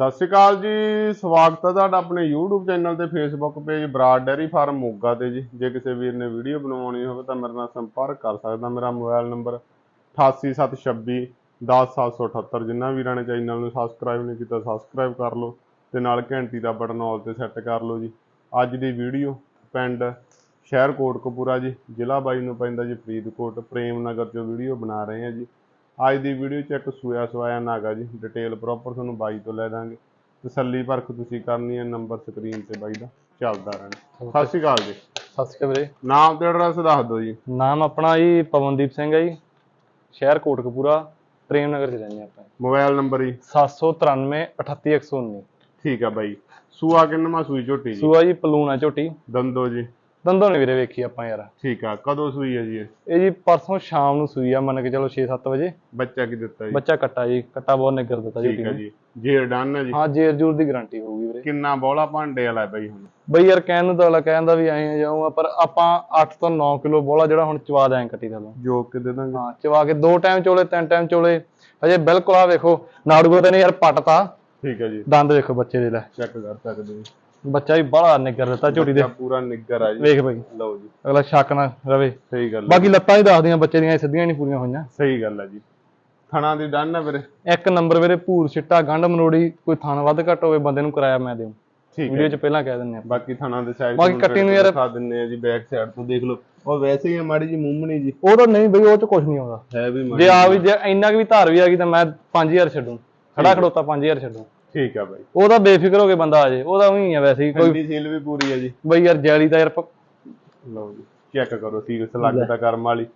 ਸਤਿ ਸ਼੍ਰੀ ਅਕਾਲ ਜੀ, ਸਵਾਗਤ ਹੈ ਤੁਹਾਡਾ ਆਪਣੇ YouTube ਚੈਨਲ ਤੇ Facebook page Brar dairy farm Moga ਤੇ ਜੀ। ਜੇ ਕਿਸੇ ਵੀਰ ਨੇ ਵੀਡੀਓ ਬਣਵਾਉਣੀ ਹੋਵੇ ਤਾਂ ਮੇਰੇ ਨਾਲ ਸੰਪਰਕ ਕਰ ਸਕਦਾ। ਮੇਰਾ ਮੋਬਾਈਲ ਨੰਬਰ 88726 10778 ਜਿਨ੍ਹਾਂ ਵੀਰਾਂ ਨੇ ਚੈਨਲ ਨੂੰ ਸਬਸਕ੍ਰਾਈਬ ਨਹੀਂ ਕੀਤਾ ਸਬਸਕ੍ਰਾਈਬ ਕਰ ਲਓ ਤੇ ਨਾਲ ਘੰਟੀ ਦਾ ਬਟਨ ਆਲ ਤੇ ਸੈੱਟ ਕਰ ਲਓ ਜੀ। ਅੱਜ ਦੀ ਵੀਡੀਓ ਪਿੰਡ ਸ਼ਹਿਰ ਕੋਟਕਪੂਰਾ ਜੀ, ਜ਼ਿਲ੍ਹਾ ਬਾਈ ਨੂੰ ਪੈਂਦਾ ਜੀ, ਫਰੀਦਕੋਟ, ਪ੍ਰੇਮ ਨਗਰ ਚੋਂ ਵੀਡੀਓ ਬਣਾ ਰਹੇ ਹਾਂ ਜੀ। ਅੱਜ ਦੀ ਵੀਡੀਓ 'ਚ ਇੱਕ ਸੂਆ ਸਵਾਇਆ ਨਾਗਾ ਜੀ ਡਿਟੇਲ ਪ੍ਰੋਪਰ ਤੁਹਾਨੂੰ ਬਾਈ ਤੋਂ ਲੈ ਦਾਂਗੇ। ਤਸੱਲੀ ਪਰਖ ਤੁਸੀਂ ਕਰਨੀ ਹੈ ਨੰਬਰ ਸਕਰੀਨ ਤੇ ਬਾਈ ਦਾ ਚੱਲਦਾ ਰਹਿਣਾ। ਸਤਿ ਸ਼੍ਰੀ ਅਕਾਲ ਜੀ। ਸਤਿ ਸ਼੍ਰੀ ਅਕਾਲ ਵੀਰੇ। ਨਾਮ ਤੇ ਐਡਰੈਸ ਦੱਸ ਦਿਓ ਜੀ। ਨਾਮ ਆਪਣਾ ਜੀ ਪਵਨਦੀਪ ਸਿੰਘ ਹੈ ਜੀ। ਸ਼ਹਿਰ ਕੋਟਕਪੂਰਾ ਪ੍ਰੇਮ ਨਗਰ ਚ ਰਹਿੰਦੇ ਆਪਾਂ। ਮੋਬਾਈਲ ਨੰਬਰ ਜੀ। 793 38119 ਠੀਕ ਆ ਬਾਈ। ਸੂਆ ਕਿੰਨਵਾਂ ਸੂਈ ਝੋਟੀ ਜੀ? ਸੂਆ ਜੀ ਪਲੂਣਾ ਝੋਟੀ। ਦੰਦੋ ਜੀ। ਦੰਦੋਂ ਨੇ ਵੀਰੇ ਵੇਖੀ ਆਪਾਂ ਯਾਰ। ਠੀਕ ਆ ਕਦੋਂ ਸੂਈ ਹੈ ਜੀ ਇਹ? ਇਹ ਜੀ ਪਰਸੋਂ ਸ਼ਾਮ ਨੂੰ ਸੂਈ ਆ ਮੰਨ ਕੇ ਚਲੋ 6-7 ਵਜੇ। ਬੱਚਾ ਕੀ ਦਿੱਤਾ ਜੀ? ਬੱਚਾ ਕੱਟਾ ਜੀ ਕੱਟਾ ਬਹੁਤ ਨਿੱਗਰ ਦਿੱਤਾ ਠੀਕ ਝੋਟੀ ਆ ਨੂੰ। ਜੀ। ਜੇਰ ਡਨ ਹੈ ਜੀ? ਹਾਂ ਜੇਰ ਜੂਰ ਦੀ ਗਾਰੰਟੀ ਹੋਊਗੀ ਵੀਰੇ। ਕਿੰਨਾ ਬੋਲਾ ਭਾਂਡੇ ਵਾਲਾ ਬਾਈ ਹੁਣ? ਬਈ ਯਾਰ ਕਹਿਣ ਨੂੰ ਤਾਂ ਅਗਲਾ ਕਹਿੰਦਾ ਵੀ ਐਂ ਜਾਊਗਾ ਪਰ ਆਪਾਂ 8 ਤੋਂ 9 ਕਿਲੋ ਬੋਲਾ ਜਿਹੜਾ ਹੁਣ ਚਵਾ ਦਿਆਂ ਕੱਟੀ ਦਾ ਜੋ ਕਿ ਦੇ ਦਾਂਗੇ। ਹਾਂ ਚਵਾ ਕੇ ਦੋ ਟਾਈਮ ਚੋਲੇ ਤਿੰਨ ਟਾਈਮ ਚੋਲੇ। ਹਜੇ ਬਿਲਕੁਲ ਆ ਵੇਖੋ ਨਾੜੂਆ ਤੇ ਨੇ ਯਾਰ ਪੱਟਤਾ ਠੀਕ ਹੈ ਜੀ। ਦੰਦ ਵੇਖੋ ਬੱਚੇ ਦੇ ਲੈ। ਚੈੱਕ ਕਰ ਸਕਦੇ ਹੋ। ਬੱਚਾ ਵੀ ਬੜਾ ਨਿੱਗਰ ਦਿੱਤਾ ਝੋਟੀ ਦੇ। ਬੱਚਾ ਪੂਰਾ ਨਿੱਗਰ ਆ ਜੀ। ਵੇਖ ਬਈ। ਲਓ ਜੀ। ਅਗਲਾ ਸ਼ੱਕ ਨਾ ਰਵੇ। ਸਹੀ ਗੱਲ ਬਾਕੀ ਲੱਤਾਂ ਹੀ ਦੱਸਦੀਆਂ ਬੱਚੇ ਦੀਆਂ ਇਹ ਸਿੱਧੀਆਂ ਨਹੀਂ ਪੂਰੀਆਂ ਹੋਈਆਂ। ਸਹੀ ਗੱਲ ਹੈ ਜੀ। ਥਣਾ ਦੀ ਡਨ ਹੈ ਵੀਰੇ। ਇੱਕ ਨੰਬਰ ਵੀਰੇ ਭੂਰ ਛਿੱਟਾ ਗੰਢ ਮਨੋੜੀ ਕੋਈ ਥਣ ਵੱਧ ਘੱਟ ਹੋਵੇ ਬੰਦੇ ਨੂੰ ਕਿਰਾਇਆ ਮੈਂ ਦੇਉ ਠੀਕ ਵੀਡੀਓ 'ਚ ਪਹਿਲਾਂ ਕਹਿ ਦਿੰਦੇ ਆ। ਬਾਕੀ ਥਣਾ ਦੇ ਸਾਈਡ ਬਾਕੀ ਕੱਟੀ ਨੂੰ ਯਾਰ- ਦਿਖਾ ਦਿੰਨੇ ਆ ਜੀ ਬੈਕ ਸਾਈਡ ਤੋਂ। ਦੇਖ ਲਓ। ਉਹ ਵੈਸੇ ਹੀ ਆ ਮਾੜੀ ਜੀ ਮੂੰਹਣੀ ਜੀ। ਉਹ ਤਾਂ ਨਹੀਂ ਬਈ ਉਹ 'ਚ ਕੁਝ ਨਹੀਂ ਆਉਂਦਾ। ਹੈ ਵੀ ਮਾੜੀ ਜੇ ਆ ਵੀ ਜੇ ਇੰਨਾ ਕੁ ਵੀ ਧਾਰ ਵੀ ਆ ਗਈ ਤਾਂ ਮੈਂ 5000 ਛੱਡੂ। ਖੜਾ ਖੜੋਤਾ 5000 ਛੱਡੂ। ਠੀਕ ਆ ਬਾਈ। ਉਹ ਤਾਂ ਬੇਫਿਕਰ ਹੋ ਕੇ ਬੰਦਾ ਆ ਜੇ ਉਹਦਾ ਉਹੀ ਆ ਵੈਸੇ ਹੀ ਕੋਈ ਠੰਡੀ ਸੀਲ ਵੀ ਪੂਰੀ ਹੈ ਜੀ। ਬਈ ਯਾਰ ਜੈਲੀ ਤਾਂ ਯਾਰ ਪ- ਲਓ ਜੀ ਚੈੱਕ ਕਰੋ ਸੀਲ ਲੱਗਦਾ ਕਰਮ ਵਾਲੀ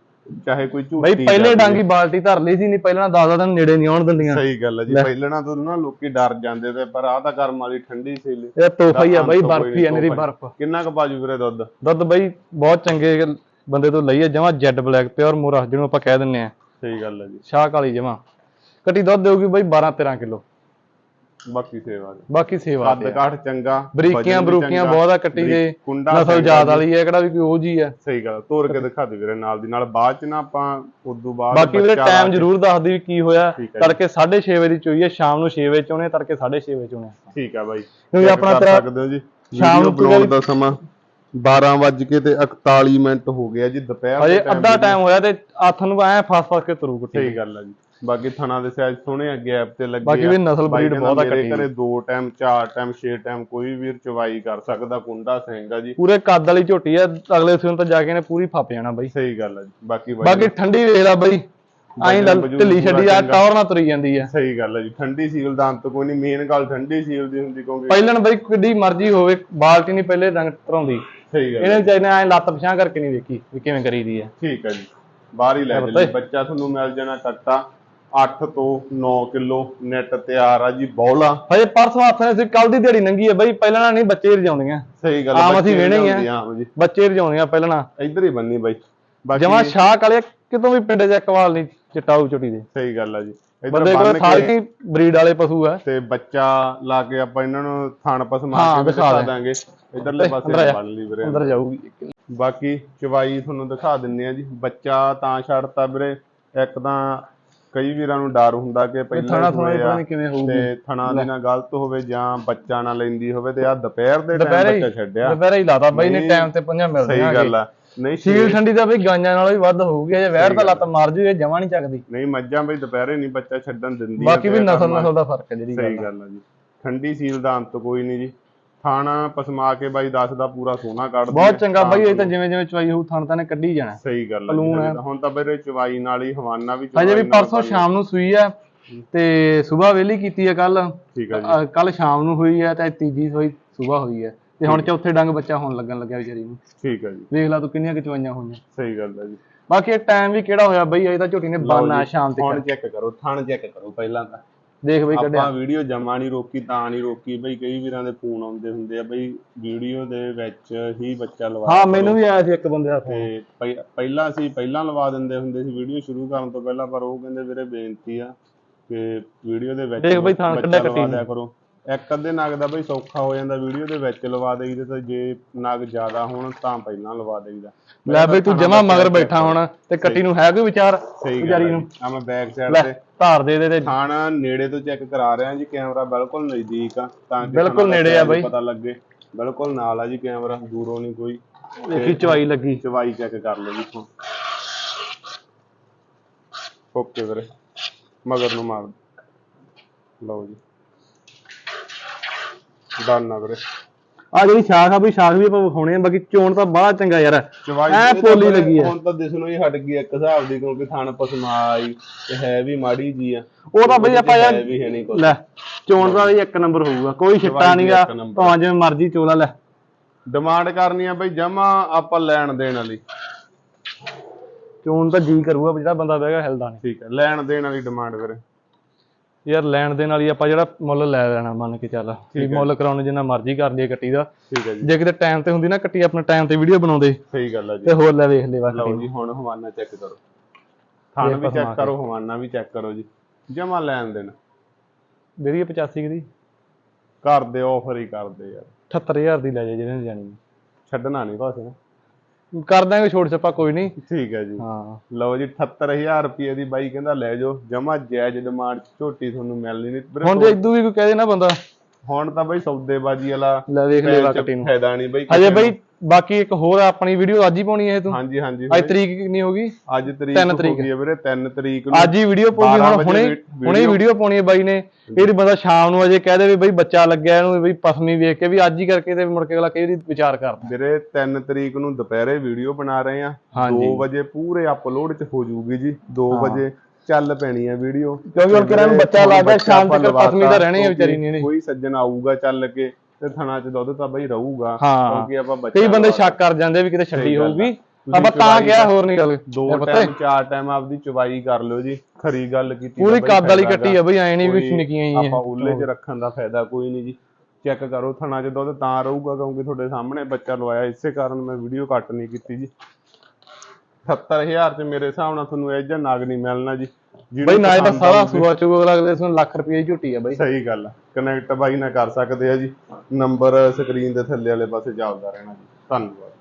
ਚਾਹੇ ਕੋਈ ਝੂਠੀ ਬਈ ਪਹਿਲੇ ਡਾਂਗੀ ਬਾਲਟੀ ਧਰ ਲਈ ਸੀ ਨਹੀਂ ਪਹਿਲਾਂ 10 ਦਿਨ ਨੇੜੇ ਨਹੀਂ ਆਉਣ ਦਿੰਦੀਆਂ। ਸਹੀ ਗੱਲ ਹੈ ਜੀ ਪਹਿਲਣਾ ਤੋਂ ਨਾ ਲੋਕੀ ਡਰ ਜਾਂਦੇ ਤੇ ਪਰ ਆਹ ਤਾਂ ਕਰਮ ਵਾਲੀ ਠੰਡੀ ਸੀਲ। ਇਹ ਤੋਹਫਾ ਹੀ ਆ ਬਈ ਬਰਫੀ ਆ ਮੇਰੀ। ਬਰਫ। ਕਿੰਨਾ ਕੁ ਬਾਜੂ ਵੀਰੇ ਦੁੱਧ? ਦੁੱਧ ਬਈ ਬਹੁਤ ਚੰਗੇ ਬੰਦੇ ਤੋਂ ਲਈ ਹੈ ਜਮਾ ਜੈਡ ਬਲੈਕ ਪਿਓਰ ਮੋਰਾ ਜਿਹਨੂੰ ਆਪਾਂ ਕਹਿ ਦਿੰਨੇ ਆ। ਸਹੀ ਗੱਲ ਹੈ ਜੀ। ਸ਼ਾਹ ਕਾਲੀ ਜਮਾ। ਕੱਟੀ ਦੁੱਧ ਦੇਊਗੀ ਬਈ 12 13 ਕਿਲੋ। ਬਾਕੀ ਸੇਵਾ ਜੀ ਬਾਕੀ ਸੇਵਾ ਕੱਦ ਤੇ ਆ। ਕਾਠ ਚੰਗਾ ਬਰੀਕੀਆਂ ਵਜਨ ਵੀ ਬਰੂਕੀਆਂ ਚੰਗਾ, ਬਹੁਤ ਆ ਕੱਟੀ ਦੇ। ਬਰੀਕ ਕੁੰਡਾ ਨਸਲ ਚੰਗਾ ਜਾਤ ਜੀ। ਵਾਲੀ ਹੈ ਕਿਹੜਾ ਵੀ ਕੋਈ ਉਹ ਜੀ ਆ। ਸਹੀ ਗੱਲ ਤੋੜ ਕੇ ਦਿਖਾ ਦੇ ਵੀਰੇ ਨਾਲ ਦੀ। ਨਾਲ ਬਾਅਦ ਚ ਨਾ ਆਪਾਂ ਉਦੋਂ ਬਾਅਦ ਬਾਕੀ ਵੀਰੇ ਬੱਚਾ ਟਾਈਮ ਜ਼ਰੂਰ ਦੱਸ ਦੀ ਵੀ ਕੀ ਹੋਇਆ। ਠੀਕ ਹੈ ਜੀ। ਤੜਕੇ 6:30 ਵਜੇ ਦੀ ਚੋਈ ਹੈ ਸ਼ਾਮ ਨੂੰ 6 ਵਜੇ ਚੋਣੇ ਤੜਕੇ 6:30 ਵਜੇ ਚੋਣੇ ਠੀਕ ਆ ਬਾਈ। ਕਿਉਂਕਿ Check ਆਪਣਾ ਕਰ ਤੇਰਾ ਸਕਦੇ ਹੋ ਜੀ। ਸ਼ਾਮ ਨੂੰ ਬਣਾਉਣ ਦਾ ਸਮਾਂ 12 ਵੱਜ ਕੇ ਤੇ 41 ਮਿੰਟ ਹੋ ਗਿਆ ਜੀ ਦੁਪਹਿਰ ਹਜੇ ਦੇ time ਅੱਧਾ ਦੀ। ਟਾਈਮ ਹੋਇਆ ਤੇ ਹੱਥ ਨੂੰ ਐ ਫਸ ਫਸ ਕੇ ਤਰੂ ਕੁੱਟੀ। ਸਹੀ ਗੱਲ ਆ ਜੀ। ਬਾਕੀ ਥਣਾ ਦੇ ਸਾਈਜ਼ ਸੋਹਣੇ ਆ ਗੈਪ ਤੇ ਲੱਗੇ ਬਾਕੀ। ਵੀ ਨਸਲ ਕਹਿੰਦਾ ਬਹੁਤ ਆ ਕੱਟੀ ਘਰੇ ਦੋ। ਟਾਈਮ ਚਾਰ ਟਾਈਮ ਛੇ ਟਾਈਮ ਕੋਈ ਵੀਰ ਚਵਾਈ ਕਰ ਸਕਦਾ ਕੁੰਡਾ ਸਿੰਘ ਆ ਜੀ। ਪੂਰੇ ਕੱਦ ਵਾਲੀ ਝੋਟੀ ਆ ਅਗਲੇ ਸਿਉਂ ਤਾਂ ਜਾ ਕੇ ਨੇ ਪੂਰੀ ਫੱਪ ਜਾਣਾ ਬਈ। ਸਹੀ ਗੱਲ ਆ ਜੀ ਬਾਕੀ ਬਾਕੀ ਠੰਡੀ ਵੇਖ ਲੈ ਬਈ ਆਈ ਢਿੱਲੀ ਛੱਡੀ ਆ। ਟੌਰ ਨਾਲ ਤੁਰੀ ਜਾਂਦੀ ਆ। ਸਹੀ ਗੱਲ ਆ ਜੀ ਠੰਡੀ ਸੀਲ ਦਾ ਅੰਤ ਕੋਈ ਨਹੀਂ ਮੇਨ ਗੱਲ ਠੰਡੀ ਸੀਲ ਦੀ ਹੁੰਦੀ ਕਿਉਂਕਿ ਪਹਿਲਣ ਬਈ ਕਿੱਡੀ ਮਰਜ਼ੀ ਹੋਵੇ ਬਾਲਟੀ ਨਹੀਂ ਪਹਿਲੇ ਰੰਗ ਧਰਾਉਂਦੀ। ਸਹੀ ਗੱਲ। ਇਹਨੇ ਵਿਚਾਰੇ ਐ ਲੱਤ ਪਛਾਂ ਕਰਕੇ ਨਹੀਂ ਵੇਖੀ ਵੀ ਕਿਵੇਂ ਕਰੀਦੀ ਆ। ਠੀਕ ਹੈ ਜੀ ਬਾਹਰ ਹੀ ਲੈ ਚੱਲੀ ਹੈ। ਬੱਚਾ ਤੁਹਾਨੂੰ ਮਿਲ ਜਾਣਾ ਕੱਟਾ 8 ਤੋਂ 9 ਕਿਲੋ ਨੈਟ ਤਿਆਰ ਆ ਜੀ ਬੌਲਾ। ਹਜੇ ਪਰਸੋਂ ਹੱਥ ਨੇ ਸੀ ਕੱਲ ਦੀ ਦਿਹਾੜੀ ਨੰਗੀ ਆ ਬਈ ਪਹਿਲਾਂ ਨਹੀਂ ਬੱਚੇ ਰਜਾਉਂਦੀਆਂ। ਸਹੀ ਗੱਲ ਆਮ ਅਸੀਂ ਵੇਹਣੇ ਹੀ ਆ। ਬੱਚੇ ਰਜਾਉਂਦੀਆਂ ਪਹਿਲਾਂ ਇੱਧਰ ਹੀ ਬੰਨੀ ਬਾਈ। ਜਮਾ ਸ਼ਾਹ ਕਾਲੇ ਕਿਤੋਂ ਵੀ ਪਿੰਡ ਚ ਕਵਾਲ ਨਹੀਂ ਚਿੱਟਾਊ ਝੋਟੀ ਦੇ। ਸਹੀ ਗੱਲ ਆ ਜੀ। ਬੰਦੇ ਕੋਲ ਸਾਰੀ ਬਰੀਡ ਵਾਲੇ ਪਸ਼ੂ ਆ। ਤੇ ਬੱਚਾ ਲਾ ਕੇ ਆਪਾਂ ਇਹਨਾਂ ਨੂੰ ਥਣ ਪਸਮਾ ਹਾਂ, ਕੇ ਦਿਖਾ। ਦਾਂਗੇ। ਇਧਰਲੇ ਪਾਸੇ। ਬੰਨ ਲਈ ਵੀਰੇ। ਅੰਦਰ ਜਾਊਗੀ ਬਾਕੀ ਚਵਾਈ ਤੁਹਾਨੂੰ ਦਿਖਾ ਦਿੰਨੇ ਆ ਜੀ। ਬੱਚਾ ਤਾਂ ਛੱਡਤਾ ਵੀਰੇ ਇੱਕ ਤਾਂ ਕਈ ਵੀਰਾਂ ਨੂੰ ਡਰ ਹੁੰਦਾ ਕਿ ਪਹਿਲਾਂ ਥਣਾ ਥਣਾ ਹੋਏ ਪਤਾ ਆ ਨਹੀਂ ਕਿਵੇਂ ਹੋਊਗੀ। ਤੇ ਥਣਾ ਦੇ ਨਾਲ ਗਲਤ ਹੋਵੇ ਜਾਂ ਬੱਚਾ ਨਾ ਲੈਂਦੀ ਹੋਵੇ ਤੇ ਆ ਦੁਪਹਿਰ ਦੇ ਟਾਈਮ ਦੁਪਹਿਰੇ ਬੱਚਾ ਛੱਡਿਆ। ਦੁਪਹਿਰੇ ਹੀ ਲਾਤਾ ਬਈ ਨੇ ਟਾਈਮ ਤੇ ਪੰਜਾਂ ਮਿਲਦੇ ਸਹੀ ਗੱਲ ਆ। ਨਹੀਂ ਸੀਲ ਠੰਡੀ ਦਾ ਬਈ ਗਾਂਜਾਂ ਨਾਲੋਂ ਵੀ ਵੱਧ ਹੋਊਗੀ ਜੇ ਵਹਿੜ ਤਾਂ ਲੱਤ ਮਾਰ ਜੂ ਇਹ ਜਮਾ ਨਹੀਂ ਚੱਕਦੀ। ਨਹੀਂ ਮੱਝਾਂ ਬਈ ਦੁਪਹਿਰੇ ਨਹੀਂ ਬੱਚਾ ਛੱਡਣ ਦਿੰਦੀ ਬਾਕੀ ਵੀ ਤੇ ਨਸਲ। ਨਸਲ ਦਾ ਫ਼ਰਕ ਹੈ ਜਿਹੜੀ ਸਹੀ ਗੱਲ ਆ। ਗੱਲ ਆ ਜੀ। ਠੰਡੀ ਸੀਲ ਦਾ ਅੰਤ ਕੋਈ ਨਹੀਂ ਜੀ। ਥਾਣਾ ਪਸਮਾ ਕੇ ਬਾਈ ਦੱਸਦਾ ਪੂਰਾ ਸੋਨਾ ਕੱਢਦੀ ਬਹੁਤ ਹੈ। ਚੰਗਾ ਬਈ ਇਹ ਤਾਂ ਜਿਵੇਂ ਜਿਵੇਂ ਚਵਾਈ ਹੋਊ ਥਣ ਤਾਂ ਨੇ ਕੱਢੀ ਜਾਣਾ। ਸਹੀ ਗੱਲ ਹੈ। ਹੁਣ ਤਾਂ ਵੀਰੇ ਚਵਾਈ ਨਾਲ ਹੀ ਹਵਾਨਾ ਵੀ ਹਜੇ ਵੀ ਪਰਸੋਂ ਸ਼ਾਮ ਨੂੰ ਸੂਈ ਆ ਤੇ ਸਵੇਰ ਵੇਲੀ ਕੀਤੀ ਆ ਕੱਲ ਠੀਕ ਆ ਜੀ। ਕੱਲ ਸ਼ਾਮ ਨੂੰ ਹੋਈ ਆ ਤੇ ਤੀਜੀ ਹੋਈ ਸਵੇਰ ਹੋਈ ਆ ਤੇ ਹੁਣ ਚੌਥੇ ਡੰਗ ਬੱਚਾ ਹੋਣ ਲੱਗਣ ਲੱਗਿਆ ਵਿਚਾਰੀ ਨੂੰ। ਠੀਕ ਆ ਜੀ। ਵੇਖ ਲਾ ਤੂੰ ਕਿੰਨੀਆਂ ਕਿਚਵਾਈਆਂ ਹੋਈਆਂ। ਸਹੀ ਗੱਲ ਆ ਜੀ। ਬਾਕੀ ਟਾਈਮ ਵੀ ਕਿਹੜਾ ਹੋਇਆ ਬਈ ਅਜੇ ਤਾਂ ਝੋਟੀ ਨੇ ਬਾਨਾ ਸ਼ਾਮ ਤੇ ਹੁਣ ਚੈੱਕ ਕਰੋ ਥਣ ਚੈੱਕ ਕਰੋ ਪਹਿਲਾਂ ਤਾਂ। ਦੇਖ ਬਈ ਕੱਢਿਆ। ਆਪਾਂ ਵੀਡੀਓ ਜਮਾ ਨਹੀਂ ਰੋਕੀ ਤਾਂ ਨਹੀਂ ਰੋਕੀ। ਬਈ ਕਈ ਵੀਰਾਂ ਦੇ ਫੋਨ ਆਉਂਦੇ ਹੁੰਦੇ ਆ ਬਈ ਵੀਡੀਓ ਦੇ ਵਿੱਚ ਹੀ ਬੱਚਾ ਲਵਾ ਹਾਂ ਮੈਨੂੰ ਵੀ ਆਇਆ ਸੀ ਇੱਕ ਬੰਦੇ ਦਾ ਫੋਨ। ਤੇ ਪਹਿ- ਪਹਿਲਾਂ ਅਸੀਂ ਪਹਿਲਾਂ ਲਵਾ ਦਿੰਦੇ ਹੁੰਦੇ ਸੀ ਵੀਡੀਓ ਸ਼ੁਰੂ ਕਰਨ ਤੋਂ ਪਹਿਲਾਂ ਪਰ ਉਹ ਕਹਿੰਦੇ ਵੀਰੇ ਬੇਨਤੀ ਆ ਕਿ ਵੀਡੀਓ ਦੇ ਵਿੱਚ ਦੇਖ ਬਈ ਥਾਂ ਕੱਢਿਆ ਕੱਟੀ ਕਰੋ। ਇੱਕ ਅੱਧੇ ਨਗ ਦਾ ਬਈ ਸੌਖਾ ਹੋ ਜਾਂਦਾ ਵੀਡੀਓ ਦੇ ਵਿੱਚ ਲਵਾ ਦੇਈਦੇ ਤੇ ਜੇ ਨਗ ਜ਼ਿਆਦਾ ਹੋਣ ਤਾਂ ਪਹਿਲਾਂ ਲਵਾ ਦੇਈਦਾ। ਲੈ ਬਈ ਤੂੰ ਜਮਾ ਮਗਰ ਬੈਠਾ ਹੁਣ ਤੇ ਕੱਟੀ ਨੂੰ ਹੈ ਕੋਈ ਵਿਚਾਰ ਵਿਚਾਰੀ ਨੂੰ? ਆ ਮੈਂ ਬੈਕ ਸਾਈਡ ਤੇ ਧਾਰ ਦੇ ਦੇ ਤੇ। ਥਾਣ ਨੇੜੇ ਤੋਂ ਚੈੱਕ ਕਰਾ ਰਹੇ ਜੀ ਕੈਮਰਾ ਬਿਲਕੁਲ ਨਜ਼ਦੀਕ ਆ ਤਾਂ ਕਿ ਬਿਲਕੁਲ ਨੇੜੇ ਆ ਬਈ। ਪਤਾ ਲੱਗੇ। ਬਿਲਕੁਲ ਨਾਲ ਆ ਜੀ ਕੈਮਰਾ ਦੂਰੋਂ ਨਹੀਂ ਕੋਈ। ਦੇਖੀ ਚਵਾਈ ਲੱਗੀ। ਚਵਾਈ ਚੈੱਕ ਕਰ ਲਓ ਜੀ ਹੁਣ ਓਕੇ ਵੀਰੇ ਮਗਰ ਨੂੰ ਮਾਰ। ਲਓ ਜੀ। ਡਨ ਆ ਵੀਰੇ ਆ ਜਿਹੜੀ ਸ਼ਾਖ ਆ ਬਈ ਸ਼ਾਖ ਵੀ ਆਪਾਂ ਵਿਖਾਉਣੇ ਆ ਬਾਕੀ ਚੋਣ ਤਾਂ ਬੜਾ ਚੰਗਾ ਯਾਰ। ਐ ਪੋਲੀ ਲੱਗੀ ਆ। ਹੁਣ ਤਾਂ ਦਿਸਣੋਂ ਹੀ ਹਟ ਗਈ ਇੱਕ ਹਿਸਾਬ ਦੀ ਕਿਉਂਕਿ ਥਣ ਪਸਮਾਈ ਤੇ ਹੈ ਵੀ ਮਾੜੀ ਜੀ ਆ। ਉਹ ਤਾਂ ਬਈ ਆਪਾਂ ਯਾਰ ਵੀ ਲੈ ਚੋਣ ਦਾ ਵੀ ਇੱਕ ਨੰਬਰ ਹੋਊਗਾ ਕੋਈ ਛਿੱਟਾ ਨਹੀਂਗਾ। ਭਾਵੇਂ ਜਿਵੇਂ ਮਰਜ਼ੀ ਚੋਲਾ ਲੈ। ਡਿਮਾਂਡ ਕਰਨੀ ਆ ਬਈ ਜਮਾ ਆਪਾਂ ਲੈਣ ਦੇਣ ਵਾਲੀ। ਚੋਣ ਤਾਂ ਜੀ ਕਰੂਗਾ ਵੀ ਜਿਹੜਾ ਬੰਦਾ ਬਹਿਗਾ ਹਿਲਦਾ ਨਹੀਂ ਠੀਕ ਹੈ ਲੈਣ ਦੇਣ ਵਾਲੀ ਡਿਮਾਂਡ ਵੀਰੇ ਯਾਰ ਲੈਣ ਦੇ ਨਾਲ ਹੀ ਆਪਾਂ ਜਿਹੜਾ ਮੁੱਲ ਲੈ ਲੈਣਾ ਮੰਨ ਕੇ ਚੱਲ ਵੀ ਮੁੱਲ ਕਰਾਉਣ ਜਿੰਨਾ ਮਰਜ਼ੀ ਕਰ ਲਈਏ ਕੱਟੀ ਦਾ। ਠੀਕ ਹੈ ਜੀ। ਜੇ ਕਿਤੇ ਟਾਈਮ ਤੇ ਹੁੰਦੀ ਨਾ ਕੱਟੀ ਆਪਣੇ ਟਾਈਮ ਤੇ ਵੀਡੀਓ ਬਣਾਉਂਦੇ। ਸਹੀ ਗੱਲ ਆ ਜੀ। ਤੇ ਹੋਰ ਲੈ ਵੇਖ ਲੈ ਬਾਕੀ। ਲਓ ਜੀ ਹੁਣ ਹਵਾਨਾ ਚੈੱਕ ਕਰੋ। ਥਣ ਵੀ ਚੈੱਕ ਕਰੋ ਹਵਾਨਾ ਵੀ ਚੈੱਕ ਕਰੋ ਜੀ। ਜਮਾ ਲੈਣ ਦੇਣ। ਦੇਰੀ 85 ਦੀ ਘਰ ਦੇ। ਆਫਰ ਹੀ ਕਰਦੇ ਯਾਰ। 78000 ਦੀ ਲੈ ਜਾ ਜਿਹਨੇ ਜਾਣੀ ਛੱਡਣਾ ਨਹੀਂ ਪਾਸੇ ਨਾ। ਕਰ ਦਾਂਗੇ ਛੋਟ ਛੱਪਾ ਕੋਈ ਨਹੀਂ। ਠੀਕ ਹੈ ਜੀ। ਹਾਂ। ਲਓ ਜੀ 78000 ਰੁਪਏ ਦੀ ਬਾਈ ਕਹਿੰਦਾ ਲੈ ਜਾਓ। ਜਮਾ ਜਾਇਜ਼ ਡਿਮਾਂਡ ਝੋਟੀ ਤੁਹਾਨੂੰ ਮਿਲਣੀ ਨਹੀਂ। ਹੁਣ ਜੇ ਇਦੋਂ ਵੀ ਕੋਈ ਕਹੇ ਨਾ ਬੰਦਾ। ਹੁਣ ਤਾਂ ਬਾਈ ਸੌਦੇਬਾਜ਼ੀ ਵਾਲਾ ਲੈ ਵੇਖ ਲੈ ਚ ਕੱਟੀ ਨੂੰ ਫਾਇਦਾ ਨਹੀਂ ਬਾਈ ਅਜੇ ਬਈ ਬਾਕੀ ਇੱਕ ਹੋਰ ਆ ਆਪਣੀ ਵੀਡੀਓ ਅੱਜ ਹੀ ਪਾਉਣੀ ਹੈ ਤੂੰ। ਹਾਂਜੀ ਹਾਂਜੀ ਅੱਜ ਤਰੀਕ ਕਿੰਨੀ ਹੋ ਗਈ? ਅੱਜ ਤਰੀਕ ਤਿੰਨ ਹੋ। ਗਈ ਹੈ ਵੀਰੇ 3 ਤਰੀਕ ਨੂੰ ਅੱਜ ਹੀ ਵੀਡੀਓ ਪਾਉਣੀ 12 ਹੁਣ ਹੁਣੇ ਹੁਣੇ ਵੀਡੀਓ ਪਾਉਣੀ ਹੈ ਬਾਈ ਨੇ। ਇਹ ਬੰਦਾ ਸ਼ਾਮ ਨੂੰ ਅਜੇ ਕਹਿ ਦੇ ਵੀ ਬਈ ਬੱਚਾ ਲੱਗਿਆ ਇਹਨੂੰ ਵੀ ਪਸਮੀ ਵੇਖ ਕੇ ਵੀ ਅੱਜ ਹੀ ਕਰਕੇ ਤੇ ਮੁੜ ਕੇ ਅਗਲਾ ਕਈ ਵਾਰੀ ਵਿਚਾਰ ਕਰਦਾ ਵੀਰੇ 3 ਤਰੀਕ ਨੂੰ ਦੁਪਹਿਰੇ ਵੀਡੀਓ ਬਣਾ ਰਹੇ ਆ। ਹਾਂਜੀ। 2 ਵਜੇ ਪੂਰੇ ਅਪਲੋਡ ਚ ਹੋ ਜੂਗੀ ਜੀ। 2 ਵਜੇ ਚੱਲ ਪੈਣੀ ਹੈ ਵੀਡੀਓ ਕਿਉਂਕਿ ਹੁਣ ਕਿਹੜਾ ਨੂੰ ਬੱਚਾ ਲੱਗ ਗਿਆ ਸ਼ਾਮ ਤੱਕ ਪਸਮੀ ਤਾਂ ਰਹਿਣੀ ਹੈ ਵਿਚਾਰੀ ਨੇ। ਕੋਈ ਸੱਜਣ ਆਊਗਾ ਚੱਲ ਕੇ। ਤੇ ਥਣਾ ਚ ਦੁੱਧ ਤਾਂ ਬਈ ਰਹੂਗਾ ਹਾਂ। ਕਿਉਂਕਿ ਆਪਾਂ ਬੱਚਾ ਕਈ ਬੰਦੇ ਸ਼ੱਕ ਕਰ ਜਾਂਦੇ ਵੀ ਕਿਤੇ ਛੱਡੀ। ਹੋਊਗੀ। ਆਪਾਂ ਤਾਂ ਕਿਹਾ ਹੋਰ ਨਹੀਂ ਗੱਲ। ਦੋ ਟਾਈਮ ਚਾਰ ਟਾਈਮ ਆਪਦੀ ਚਵਾਈ ਕਰ ਲਿਓ ਜੀ ਖਰੀ ਗੱਲ ਕੀਤੀ ਪੂਰੀ ਕੱਦ ਵਾਲੀ ਕੱਟੀ ਆ ਬਈ ਐ ਨਹੀਂ ਵੀ ਨਿੱਕੀਆਂ ਹੀ ਆਪਾਂ ਆ ਉੱਲੇ 'ਚ ਰੱਖਣ ਦਾ ਫਾਇਦਾ ਕੋਈ ਨਹੀਂ ਜੀ। ਚੈੱਕ ਕਰੋ ਥਣਾ 'ਚ ਦੁੱਧ ਤਾਂ ਰਹੂਗਾ ਕਿਉਂਕਿ ਤੁਹਾਡੇ ਸਾਹਮਣੇ ਬੱਚਾ ਲਵਾਇਆ। ਇਸੇ ਕਾਰਨ ਮੈਂ ਵੀਡੀਓ ਕੱਟ ਨਹੀਂ ਕੀਤੀ ਜੀ। 70000 'ਚ ਮੇਰੇ ਹਿਸਾਬ ਨਾਲ ਤੁਹਾਨੂੰ ਇਹ ਨਾਗ ਨਹੀਂ ਮਿਲਣਾ ਜੀ। ਬਈ ਨਾ ਇਹਦਾ ਸਾਰਾ। ਸੂਆ ਚੁਗੋ ਅਗਲੇ ਇਸ ਨੂੰ ਲੱਖ ਰੁਪਏ ਦੀ ਝੁੱਟੀ ਆ ਬਈ। ਸਹੀ ਗੱਲ ਕਨੈਕਟ ਬਾਈ ਨਾਲ ਕਰ ਸਕਦੇ ਆ ਜੀ। ਨੰਬਰ ਸਕਰੀਨ ਦੇ ਥੱਲੇ ਵਾਲੇ ਪਾਸੇ ਚੱਲਦਾ ਰਹਿਣਾ ਜੀ। ਧੰਨਵਾਦ।